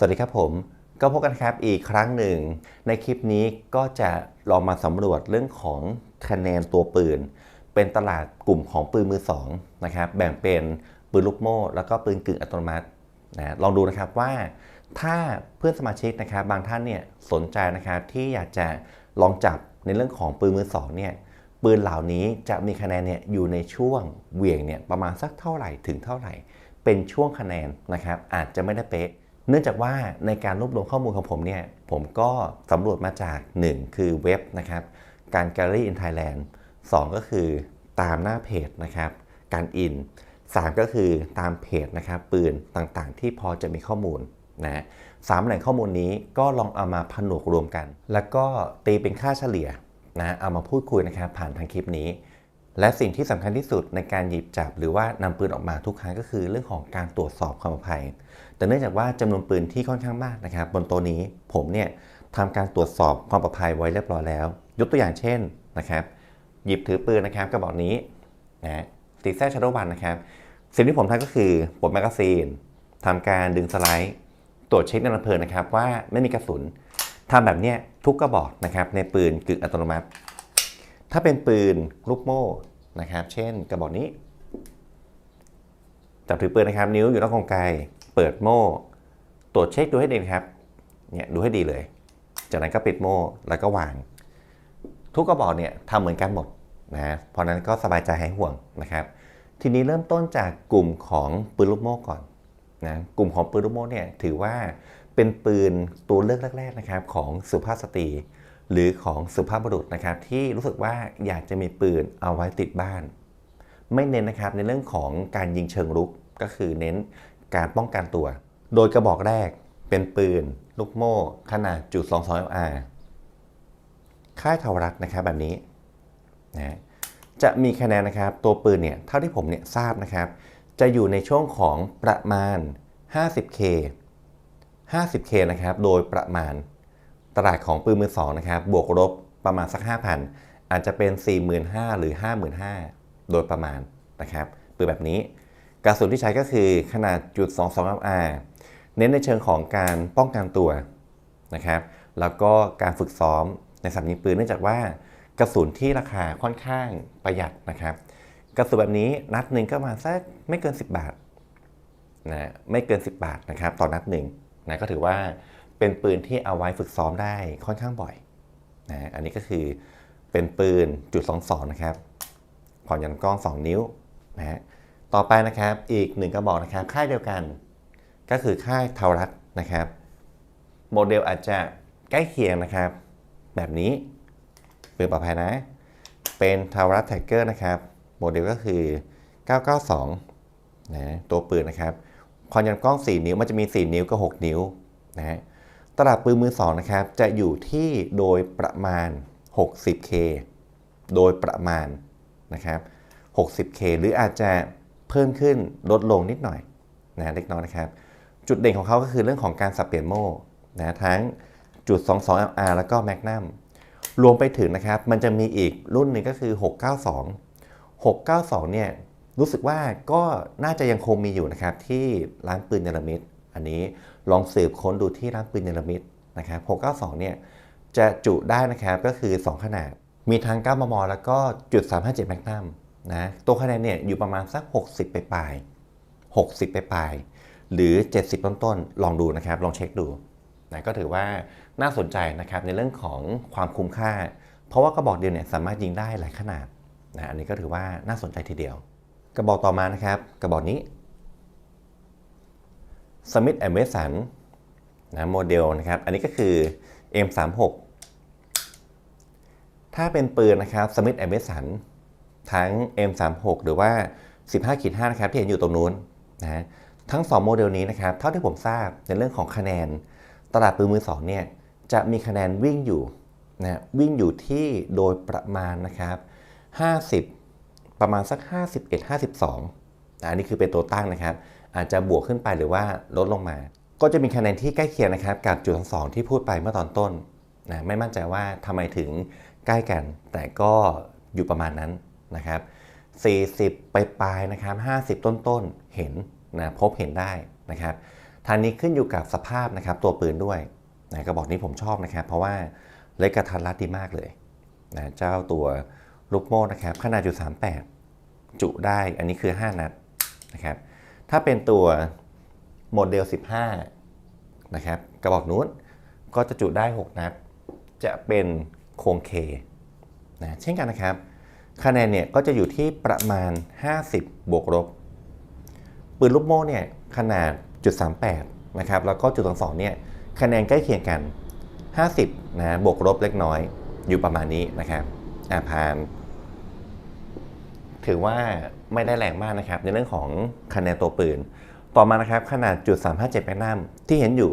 สวัสดีครับผม ก็พบกันครับอีกครั้งหนึ่ง ในคลิปนี้ก็จะลองมาสำรวจเรื่องของคะแนนตัวปืน เป็นตลาดกลุ่มของปืนมือสองนะครับแบ่งเป็นปืนลูกโม่ แล้วก็ปืนกึ่งอัตโนมัตินะลองดูนะครับว่า ถ้าเพื่อนสมาชิกนะครับบางท่านเนี่ยสนใจนะครับที่อยากจะลองจับในเรื่องของปืนมือสองเนี่ยปืนเหล่านี้จะมีคะแนนเนี่ยอยู่ในช่วงเหวี่ยงเนี่ยประมาณสักเท่าไหร่ถึงเท่าไหร่ เป็นช่วงคะแนนนะครับอาจจะไม่ได้เป๊ะ เนื่องจากว่าในการรวบรวมข้อมูลของผมเนี่ย ผมก็สำรวจมาจาก 1 คือเว็บนะครับ การ Gallery in Thailand 2 ก็คือตามหน้าเพจนะครับ การอิน 3 ก็คือตามเพจนะครับปืนต่างๆ ที่พอจะมีข้อมูลนะสามแหล่งข้อมูลนี้ก็ลองเอามาผนวกรวมกัน แล้วก็ตีเป็นค่าเฉลี่ยนะเอามาพูดคุยนะครับผ่านทางคลิปนี้ และสิ่งที่สำคัญที่สุดในการหยิบจับ หรือว่านำปืนออกมาทุกครั้งก็คือเรื่องของการตรวจสอบความปลอดภัย แต่เนื่องจากว่าจำนวนปืนที่ค่อนข้างมากนะครับ บนตัวนี้ผมเนี่ยทำการตรวจสอบความปลอดภัยไว้เรียบร้อยแล้ว ยกตัวอย่างเช่นนะครับ หยิบถือปืนนะครับกระบอกนี้นะซีแซชาร์โดวันนะครับ สิ่งที่ผมทำก็คือปลดแมกกาซีนทำการดึงสไลด์ตรวจเช็คในลำเพลินนะครับว่าไม่มีกระสุนทำแบบเนี้ยทุกกระบอกนะครับในปืนกึ่งอัตโนมัติ ถ้าเป็นปืนลูกโม่นะครับ เช่นกระบอกนี้จับถือปืนนะครับ นิ้วอยู่นอกกรงไกเปิดโม่ ตรวจเช็คดูให้ดีครับ เนี่ยดูให้ดีเลย จากนั้นก็ปิดโม่แล้วก็วาง ทุกกระบอกเนี่ยทำเหมือนกันหมดนะเพราะนั้นก็สบายใจหายห่วงนะครับ ทีนี้เริ่มต้นจากกลุ่มของปืนลูกโม่ก่อนนะกลุ่มของปืนลูกโม่เนี่ยถือว่าเป็นปืนตัวเลือกแรก ๆนะครับ ของสุภาพสตรี หรือของสุภาพบุรุษนะครับที่รู้สึกว่าอยากจะมีปืนเอาไว้ติดบ้าน ไม่เน้นนะครับในเรื่องของการยิงเชิงรุกก็คือเน้นการป้องกันตัว โดยกระบอกแรกเป็นปืน ลูกโม่ขนาดจุด22 LR ค่ายทาวรัฐนะครับแบบนี้นะจะมีคะแนนนะครับตัวปืนเนี่ยเท่าที่ผมเนี่ยทราบนะครับ จะอยู่ในช่วงของประมาณ 50K 50K นะครับโดยประมาณ ตลาดของปืนมือสองนะครับบวกลบประมาณสัก 5,000 อาจจะเป็น 45,000 หรือ 55,000 โดยประมาณนะครับปืนแบบนี้ กระสุนที่ใช้ก็คือขนาดจุด22 r เน้นในเชิงของการป้องกันตัวนะครับแล้วก็การฝึกซ้อมในสนามยิงปืนเนื่องจากว่ากระสุนที่ราคาค่อนข้างประหยัดนะครับ กระสุนแบบนี้นัดหนึ่งก็ประมาณสักไม่เกิน 10 บาทนะไม่เกิน 10 บาทนะครับต่อนัดหนึ่งนะก็ถือว่า เป็นปืนที่เอาไว้ฝึกซ้อมได้ค่อนข้างบ่อยนะอันนี้ก็คือเป็นปืนจุด22นะครับผ่อนยันกล้อง 2 นิ้วนะฮะต่อไปนะครับอีกหนึ่งกระบอกนะครับค่ายเดียวกัน ก็คือค่ายเทารัตนะครับ โมเดลอาจจะใกล้เคียงนะครับ แบบนี้ปืนปลอดภัยนะ เป็นเทารัตแท็กเกอร์นะครับ โมเดลก็คือ 992นะตัวปืนนะครับความยาวกล้อง 4 นิ้วมันจะมี 4 นิ้วกับ 6 นิ้วนะฮะ ตลาดปืนมือ2นะครับ จะอยู่ที่โดยประมาณ 60K โดยประมาณนะครับ 60K หรืออาจจะเพิ่มขึ้นลดลงนิดหน่อยนะเล็กน้อยนะครับ จุดเด่นของเขาก็คือเรื่องของการสับเปลี่ยนโม่นะทั้งจุด 22 LR แล้วก็ Magnum รวมไปถึงนะครับ มันจะมีอีกรุ่นหนึ่งก็คือ 692 692 เนี่ย รู้สึกว่าก็น่าจะยังคงมีอยู่นะครับ ที่ร้านปืนเนรมิต อันนี้ลองสืบค้นดูที่ร้านปืนเนรมิตนะครับ692เนี่ยจะจุได้นะครับก็คือ 2 ขนาด มีทั้ง 9 มม แล้วก็จุด357 Magnum นะตัวคะแนนเนี่ยอยู่ประมาณสัก 60 ไปปลาย 60 ไปปลาย หรือ 70 ต้นๆลองดูนะครับ ลองเช็คดูนะก็ถือว่าน่าสนใจนะครับในเรื่องของความคุ้มค่า เพราะว่ากระบอกเดียวเนี่ยสามารถยิงได้หลายขนาดนะอันนี้ก็ถือว่าน่าสนใจทีเดียว กระบอกต่อมานะครับ กระบอกนี้ Smith Wesson นะโมเดลนะครับ อันนี้ก็คือ M36 ถ้าเป็นปืนนะครับ Smith Wesson ทั้ง M36 หรือว่า 15ขีด5นะครับ ที่เห็นอยู่ตรงนู้นนะทั้ง 2 โมเดลนี้นะครับ เท่าที่ผมทราบในเรื่องของคะแนน ตลาดปืนมือ2เนี่ยจะมีคะแนนวิ่งอยู่นะวิ่งอยู่ที่โดยประมาณนะครับ 50 ประมาณสัก 51 52อันนี้คือเป็นตัวตั้งนะครับ อาจจะบวกขึ้นไปหรือว่าลดลงมา ก็จะมีคะแนนที่ใกล้เคียงนะครับ กับจุดสองที่พูดไปเมื่อตอนต้นนะไม่มั่นใจว่าทำไมถึงใกล้กัน แต่ก็อยู่ประมาณนั้นนะครับ 40 ไปปลายนะครับ 50 ต้นๆเห็นนะพบเห็นได้นะครับทางนี้ขึ้นอยู่กับสภาพนะครับตัวปืนด้วยนะกระบอกนี้ผมชอบนะครับ เพราะว่าเล็กกระทัดรัดดีมากเลยนะเจ้าตัวลูกโม่นะครับขนาดจุด38 จุได้อันนี้คือ 5 นัดนะครับ ถ้าเป็นตัวโมเดล 15 นะครับกระบอกนู้นก็จะจุได้ 6 นัด จะเป็นโครงเคนะเช่นกันนะครับ คะแนนเนี่ยก็จะอยู่ที่ประมาณ 50 บวกลบปืนลูกโม่เนี่ยขนาดจุด38นะครับแล้วก็จุด22เนี่ยคะแนนใกล้เคียงกัน 50นะบวกลบเล็กน้อยอยู่ประมาณนี้นะครับอาพาน ถือว่าไม่ได้แรงมากนะครับ ในเรื่องของคะแนนตัวปืน ต่อมานะครับขนาดจุด357แมกนัมที่เห็นอยู่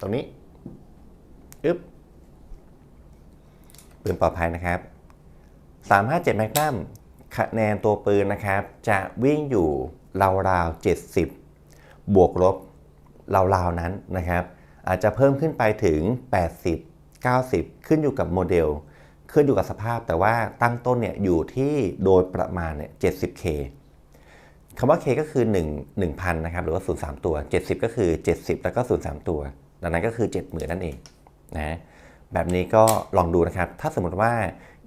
ตรงนี้อึ๊บปืนปลอดภัยนะครับ357แมกนัมคะแนนตัวปืนนะครับ จะวิ่งอยู่ราวๆ70 บวกลบราวๆนั้นนะครับ อาจจะเพิ่มขึ้นไปถึง 80 90 ขึ้นอยู่กับโมเดล ขึ้นอยู่กับสภาพแต่ว่าตั้งต้นเนี่ยอยู่ที่โดยประมาณเนี่ย 70K คำว่า K ก็คือ 1 1,000นะครับหรือว่า 0 3 ตัว 70 ก็คือ 70 แล้วก็ 0 3 ตัวดังนั้นก็คือ 70,000 นั่นเองนะแบบนี้ก็ลองดูนะครับ ถ้าสมมติว่า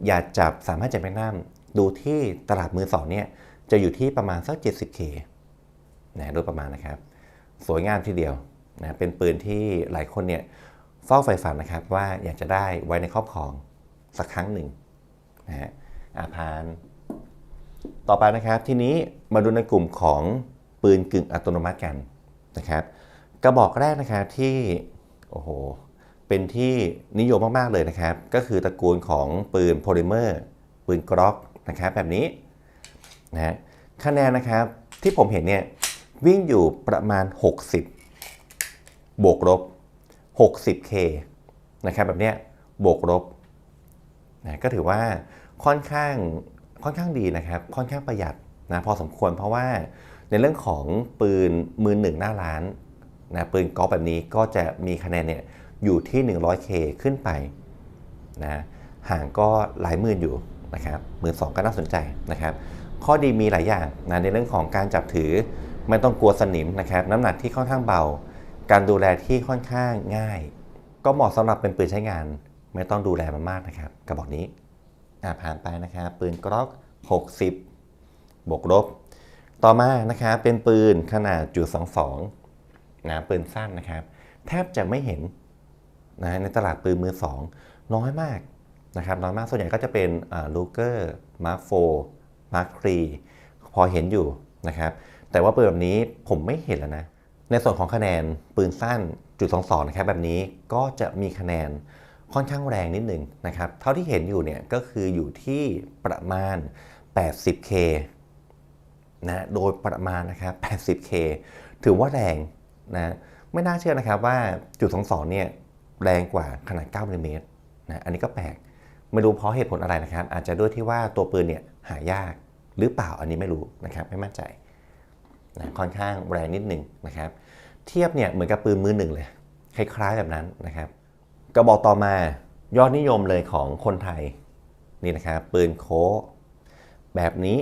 อยากจับ3 5 7แมกนัมดูที่ตลาดมือสองเนี่ยจะอยู่ที่ประมาณสัก 70K นะโดยประมาณนะครับ สวยงามทีเดียวนะเป็นปืนที่หลายคนเนี่ยเฝ้าใฝ่ฝันนะครับว่าอยากจะได้ไว้ในครอบครอง สักครั้งหนึ่งนะฮะอาพาน ต่อไปนะครับทีนี้มาดูในกลุ่มของปืนกึ่งอัตโนมัติกันนะครับกระบอกแรกนะครับที่โอ้โหเป็นที่นิยมมาก ๆ เลยนะครับ ก็คือตระกูลของปืนโพลิเมอร์ปืนกรอกนะครับแบบนี้นะคะแนนนะครับที่ผมเห็นเนี่ยวิ่งอยู่ประมาณ 60 บวกลบ 60K นะครับแบบเนี้ยบวกลบ นะก็ถือว่าค่อนข้างค่อนข้างดีนะครับ ค่อนข้างประหยัดนะพอสมควรเพราะว่าในเรื่องของปืนมือหนึ่งหน้าร้านนะปืนกอล์ฟแบบนี้ก็จะมีคะแนนเนี่ยอยู่ที่ 100K ขึ้นไปนะห่างก็หลายหมื่นอยู่นะครับหมื่นสองก็น่าสนใจนะครับ ข้อดีมีหลายอย่างนะในเรื่องของการจับถือไม่ต้องกลัวสนิมนะครับน้ำหนักที่ค่อนข้างเบา การดูแลที่ค่อนข้างง่าย ก็เหมาะสำหรับเป็นปืนใช้งาน ไม่ต้องดูแลมันมากนะครับ กระบอกนี้อ่าผ่านไปนะครับ ปืนกล็อก 60 บวกลบ ต่อมานะครับเป็นปืนขนาดจุด22นะปืนสั้นนะครับ แทบจะไม่เห็นนะในตลาดปืนมือสองน้อยมากนะครับน้อยมากส่วนใหญ่ก็จะเป็นลูเกอร์มาร์คโฟมาร์คครีพอเห็นอยู่นะครับ แต่ว่าปืนแบบนี้ผมไม่เห็นแล้วนะ ในส่วนของคะแนนปืนสั้นจุด22นะครับแบบนี้ก็จะมีคะแนน ค่อนข้างแรงนิดหนึ่งนะครับ เท่าที่เห็นอยู่เนี่ยก็คืออยู่ที่ประมาณ 80K นะโดยประมาณนะครับ 80K ถือว่าแรงนะไม่น่าเชื่อนะครับว่าจุด22เนี่ยแรงกว่าขนาด9มิลลิเมตรนะอันนี้ก็แปลกไม่รู้เพราะเหตุผลอะไรนะครับ อาจจะด้วยที่ว่าตัวปืนเนี่ยหายากหรือเปล่าอันนี้ไม่รู้นะครับไม่มั่นใจนะค่อนข้างแรงนิดหนึ่งนะครับ เทียบเนี่ยเหมือนกับปืนมือหนึ่งเลยคล้ายๆแบบนั้นนะครับ กระบอกต่อมายอดนิยมเลยของคนไทยนี่นะครับปืนโคแบบนี้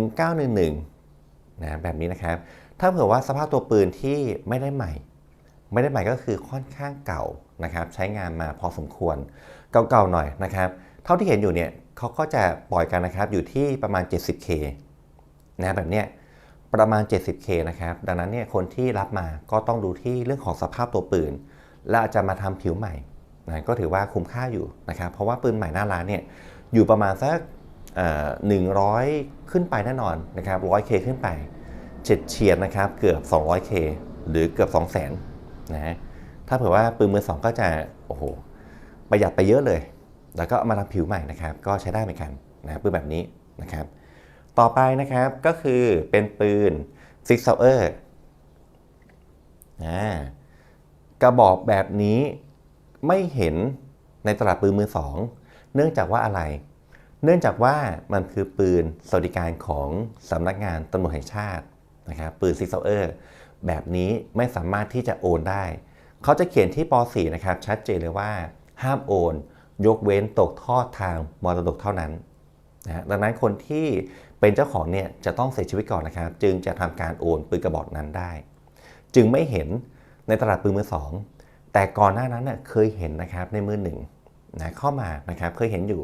1911นะแบบนี้นะครับ ถ้าเผื่อว่าสภาพตัวปืนที่ไม่ได้ใหม่ ไม่ได้ใหม่ก็คือค่อนข้างเก่านะครับ ใช้งานมาพอสมควร เก่าๆหน่อยนะครับ เท่าที่เห็นอยู่เนี่ยเขาก็จะปล่อยกันนะครับอยู่ที่ประมาณ 70K นะแบบเนี้ยประมาณ 70K นะครับ ดังนั้นเนี่ยคนที่รับมาก็ต้องดูที่เรื่องของสภาพตัวปืน และอาจะมาทำผิวใหม่นะก็ถือว่าคุ้มค่าอยู่นะครับเพราะว่าปืนใหม่หน้าร้านเนี่ยอยู่ประมาณสักหนึ่งร้อยขึ้นไปแน่นอนนะครับ 100K ขึ้นไปเฉียดเฉียดนะครับเกือบ 200K หรือเกือบ 200,000นะฮะถ้าเผื่อว่าปืนมือสองก็จะโอ้โหประหยัดไปเยอะเลย แล้วก็มาทำผิวใหม่นะครับ ก็ใช้ได้เหมือนกันนะปืนแบบนี้นะครับ ต่อไปนะครับก็คือเป็นปืน Six Sauer อ่า กระบอกแบบนี้ไม่เห็นในตลาดปืนมือสองเนื่องจากว่าอะไร เนื่องจากว่ามันคือปืนสวัสดิการของสำนักงานตำรวจแห่งชาตินะครับปืน Six Sauer แบบนี้ไม่สามารถที่จะโอนได้ เขาจะเขียนที่ป .4 นะครับ ชัดเจนเลยว่าห้ามโอน ยกเว้นตกทอดทางมรดกเท่านั้นนะดังนั้นคนที่เป็นเจ้าของเนี่ยจะต้องเสียชีวิตก่อนนะครับ จึงจะทำการโอนปืนกระบอกนั้นได้ จึงไม่เห็น ในตลาดปืนมือสองแต่ก่อนหน้านั้นน่ะเคยเห็นนะครับในมือหนึ่งนะเข้ามานะครับเคยเห็นอยู่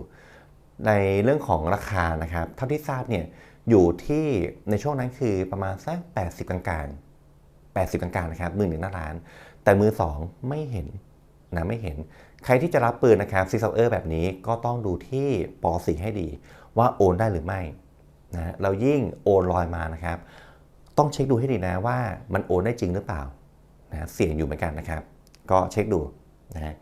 ในเรื่องของราคานะครับเท่าที่ทราบเนี่ยอยู่ที่ในช่วงนั้นคือประมาณสัก80 กลางๆ80 กลางๆนะครับมือหนึ่งหน้าร้าน แต่มือสองไม่เห็นนะไม่เห็น ใครที่จะรับปืนนะครับซีซเออร์แบบนี้ก็ต้องดูที่ปอสีให้ดี ว่าโอนได้หรือไม่นะเรายิ่งโอนลอยมานะครับ ต้องเช็คดูให้ดีนะว่ามันโอนได้จริงหรือเปล่า นะเสี่ยงอยู่เหมือนกันนะครับ ก็เช็คดูนะ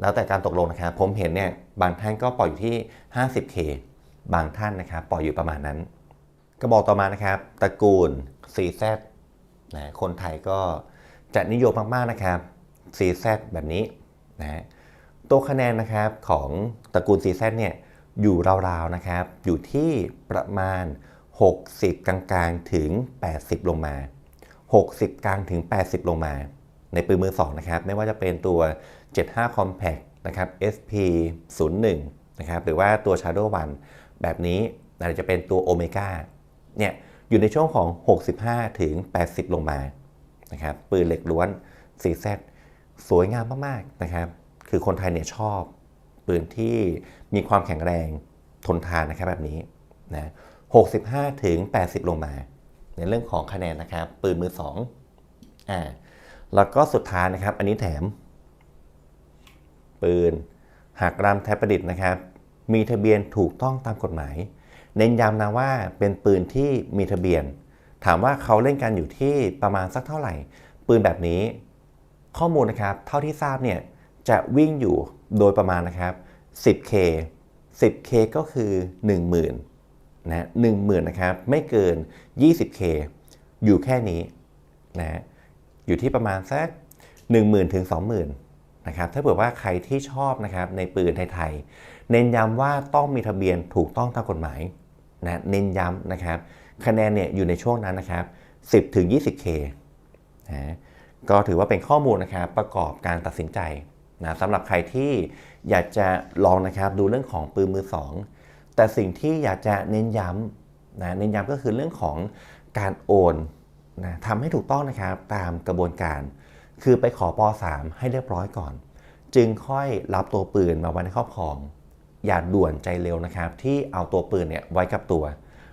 แล้วแต่การตกลงนะครับ ผมเห็นเนี่ยบางท่านก็ปล่อยอยู่ที่ 50K บางท่านนะครับปล่อยอยู่ประมาณนั้น กระบอกต่อมานะครับตระกูล CZ นะคนไทยก็จะนิยมมากๆนะครับ CZ แบบนี้นะตัวคะแนนนะครับของตระกูล CZ เนี่ยอยู่ราวๆนะครับ อยู่ที่ประมาณ 60 กลางๆ ถึง 80 ลงมา 60 กลางถึง 80 ลงมา ในปืนมือ2นะครับ ไม่ว่าจะเป็นตัว 75 Compact นะครับ SP 01นะครับ หรือว่าตัว Shadow 1 แบบนี้อาจจะเป็นตัว Omega เนี่ยอยู่ในช่วงของ 65 ถึง 80 ลงมานะครับปืนเหล็กล้วน 4Z สวยงามมากๆนะครับ คือคนไทยเนี่ยชอบ ปืนที่มีความแข็งแรงทนทานนะครับแบบนี้นะ65 ถึง 80 ลงมา ในเรื่องของคะแนนนะครับ ปืนมือ2อ่าแล้วก็สุดท้ายนะครับ อันนี้แถม ปืนหากรามไทยประดิษฐ์นะครับ มีทะเบียนถูกต้องตามกฎหมาย เน้นย้ำนะว่าเป็นปืนที่มีทะเบียน ถามว่าเขาเล่นกันอยู่ที่ประมาณสักเท่าไหร่ ปืนแบบนี้ ข้อมูลนะครับ เท่าที่ทราบเนี่ยจะวิ่งอยู่โดยประมาณนะครับ 10K 10K ก็คือ 10,000 นะ10,000นะครับไม่เกิน 20K อยู่แค่นี้นะอยู่ที่ประมาณสัก 10,000 ถึง 20,000นะครับถ้าเผื่อว่าใครที่ชอบนะครับในปืนไทยๆเน้นย้ำว่าต้องมีทะเบียนถูกต้องตามกฎหมายนะเน้นย้ำนะครับ คะแนนเนี่ยอยู่ในช่วงนั้นนะครับ10ถึง 20K นะก็ถือว่าเป็นข้อมูลนะครับประกอบการตัดสินใจนะสำหรับใครที่อยากจะลองนะครับดูเรื่องของปืนมือสอง แต่สิ่งที่อยากจะเน้นย้ำนะเน้นย้ำก็คือเรื่องของการโอนนะทำให้ถูกต้องนะครับตามกระบวนการ คือไปขอป .3 ให้เรียบร้อยก่อน จึงค่อยรับตัวปืนมาไว้ในครอบครอง อย่าด่วนใจเร็วนะครับ ที่เอาตัวปืนเนี่ยไว้กับตัว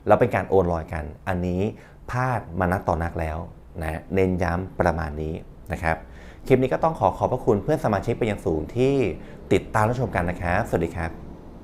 แล้วเป็นการโอนลอยกัน อันนี้พลาดมานักต่อนักแล้วนะเน้นย้ำประมาณนี้นะครับ คลิปนี้ก็ต้องขอขอบพระคุณเพื่อนสมาชิกเป็นอย่างสูงที่ติดตามรับชมกันนะครับ สวัสดีครับ